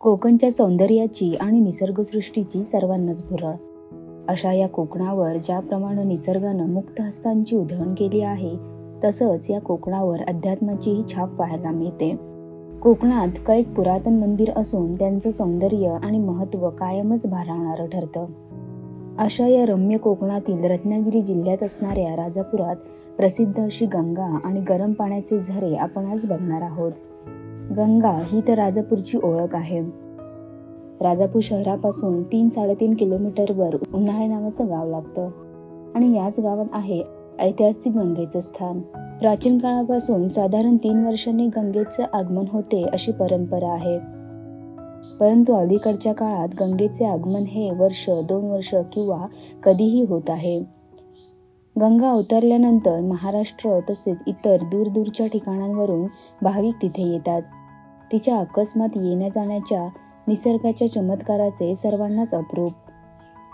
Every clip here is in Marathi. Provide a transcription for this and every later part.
कोकणच्या सौंदर्याची आणि निसर्गसृष्टीची सर्वांनाच भुरळ. अशा या कोकणावर ज्याप्रमाणे निसर्गानं मुक्त हस्तांची उधळण केली आहे तसंच या कोकणावर अध्यात्माचीही छाप पाहायला मिळते. कोकणात कैक पुरातन मंदिर असून त्यांचं सौंदर्य आणि महत्त्व कायमच भारावणारं ठरतं. अशा या रम्य कोकणातील रत्नागिरी जिल्ह्यात असणाऱ्या राजापुरात प्रसिद्ध अशी गंगा आणि गरम पाण्याचे झरे आपण आज बघणार आहोत. गंगा ही तर राजापूरची ओळख आहे. राजापूर शहरापासून तीन साडेतीन किलोमीटरवर उन्हाळे नावाचं गाव लागतं. आणि याच गावात आहे ऐतिहासिक गंगेचं स्थान. प्राचीन काळापासून साधारण तीन वर्षांनी गंगेचं आगमन होते अशी परंपरा आहे. परंतु अलीकडच्या काळात गंगेचे आगमन हे वर्ष दोन वर्ष किंवा कधीही होत आहे. गंगा अवतरल्यानंतर महाराष्ट्र तसेच इतर दूरदूरच्या ठिकाणांवरून भाविक तिथे येतात. तिच्या अकस्मात येण्या जाण्याच्या निसर्गाच्या चमत्काराचे सर्वांनाच अप्रूप.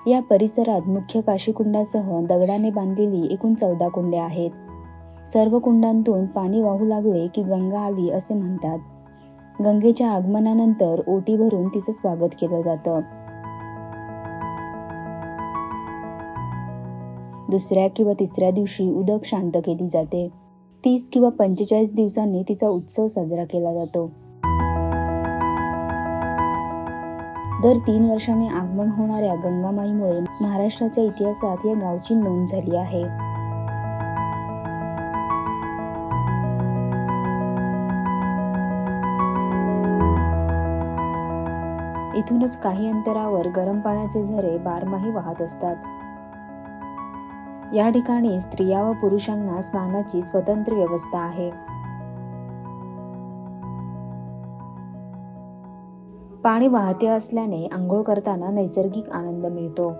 या परिसरात मुख्य काशीकुंडासह दगडाने बांधलेली एकूण चौदा कुंडे आहेत. सर्व कुंडांतून पाणी वाहू लागले की गंगा आली असे म्हणतात. गंगेच्या आगमनानंतर ओटी भरून तिचं स्वागत केलं जातं. दुसऱ्या किंवा तिसऱ्या दिवशी उदक शांत केली जाते. तीस किंवा पंचेचाळीस दिवसांनी तिचा उत्सव साजरा केला जातो. दर तीन वर्षांनी आगमन होणाऱ्या गंगामाईमुळे महाराष्ट्राच्या इतिहासात या गावची नोंद झाली आहे. इथूनच काही अंतरावर गरम पाण्याचे झरे बारमाही वाहत असतात. या ठिकाणी स्त्रिया व पुरुषांना स्नानाची स्वतंत्र व्यवस्था आहे. पाणी वाहते असल्याने आंघोळ करताना नैसर्गिक आनंद मिळतो.